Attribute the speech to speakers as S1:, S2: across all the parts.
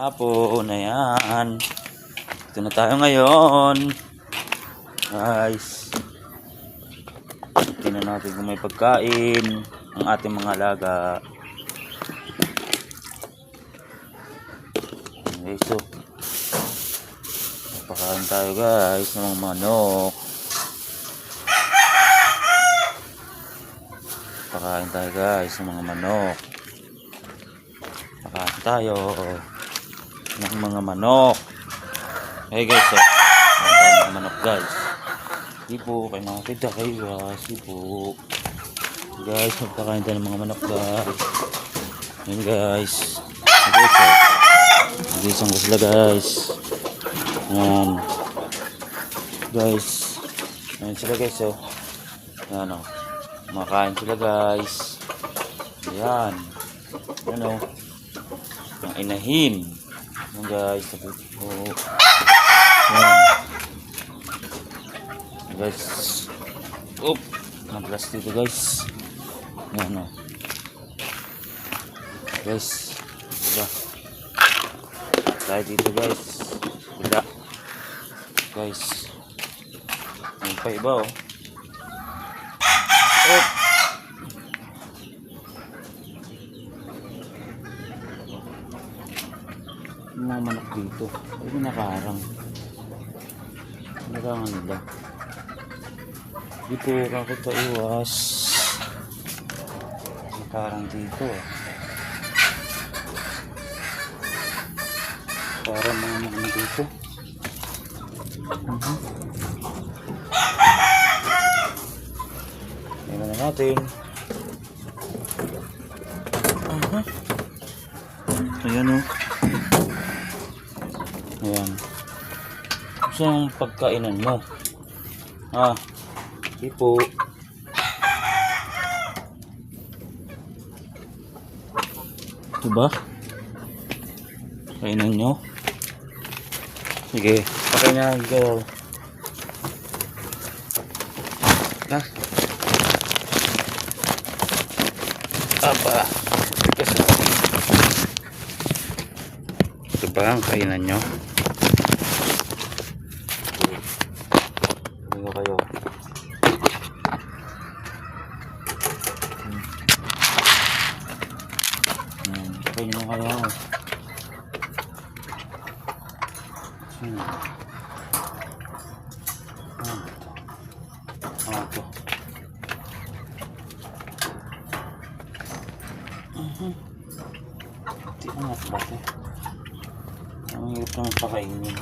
S1: hapon. Ayan. Ito na tayo ngayon. Guys. Tingnan natin kung may pagkain ang ating mga alaga. Okay, so. Pakain tayo guys ng mga manok. Pakain tayo guys ng mga manok. Pakain tayo ng mga manok. Hey guys, so. Ng manok guys. Hindi po, kayo nakakita kayo. Hindi po. Guys, magpakain tayo ng mga manok guys. Ayan guys. Guys, so. Nagisang ko sila guys. Ayan. Guys. Ayan sila guys, oh. Ayan, oh. Kumakain sila guys. Ayan. Ayan, oh. Ang inahin. Ayan guys. Sabi ko. Ayan. Ayan, guys. Oop. Naglas dito guys. Ayan, oh. Guys. Diba? Tayo dito guys. Wala. Guys. May pa iba oh. Oh. Mga manok dito. Ay, nakaharang. Nakarangan nila. Dito ako pa iwas. Nakaharang dito. Para mga ano dito. Mhm. Tingnan na natin. Ayan o. Ayan. Gusto yung pagkainan mo. Ah. Hindi po. Diba? Kainan nyo. Sige, pakay na go. Ha? Apa? Kasi. Ito ba ang kainan nyo? Hindi ko kayo. Kayo. Hmm. Hmm. Ito. Mhm. Di angat ba ito? Ang hirap naman pakainin.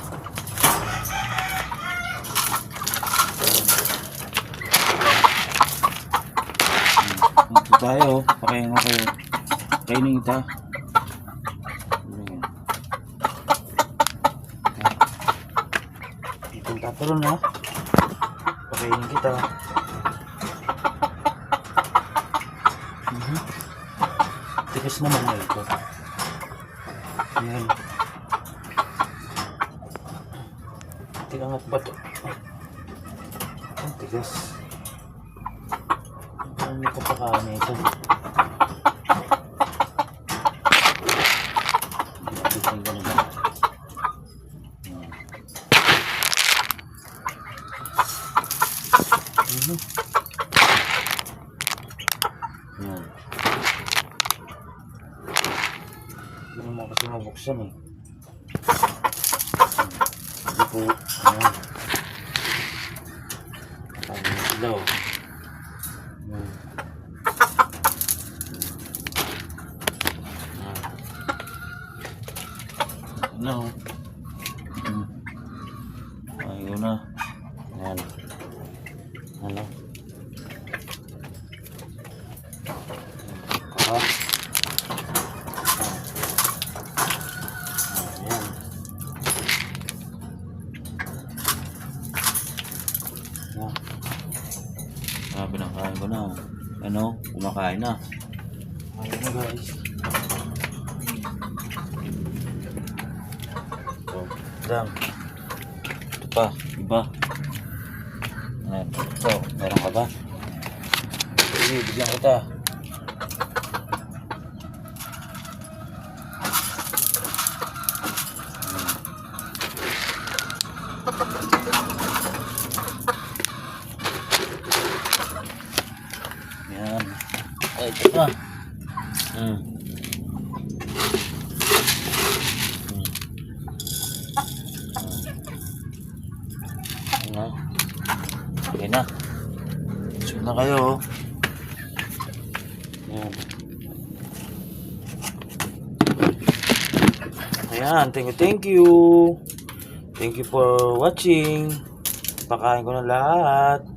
S1: Hmm. Ito tayo. Pakain nga kayo. Kainin kita. Itong tataron ha. Pakainin kita. Mhm. Tigas naman na ito. Ayan. Tigangat ba ito? Ang tigas. Ang kapakain ito. Gising ka na ba? Ayan. Mhm. Yan. Hindi naman kasi mabuksan eh. Hindi po. Ayan. Sabi na sila oh. Ayan. Ayan. Ano? Hmm. Ayun na. Ayan. Ano? Kaka. Ayan. Ayan. Sabi ng kain ko na. Ano? Kumakain na. Ayun na guys. lang. Ito pa, iba. Ayan. Ito, meron ka ba? Sige, bigyan kita. Ayan. Ay, ito pa. Hmm. Ano? Okay na. Sunod na kayo. oh. Ayan. Ayan, thank you, thank you. Thank you for watching. Pakain ko na lahat.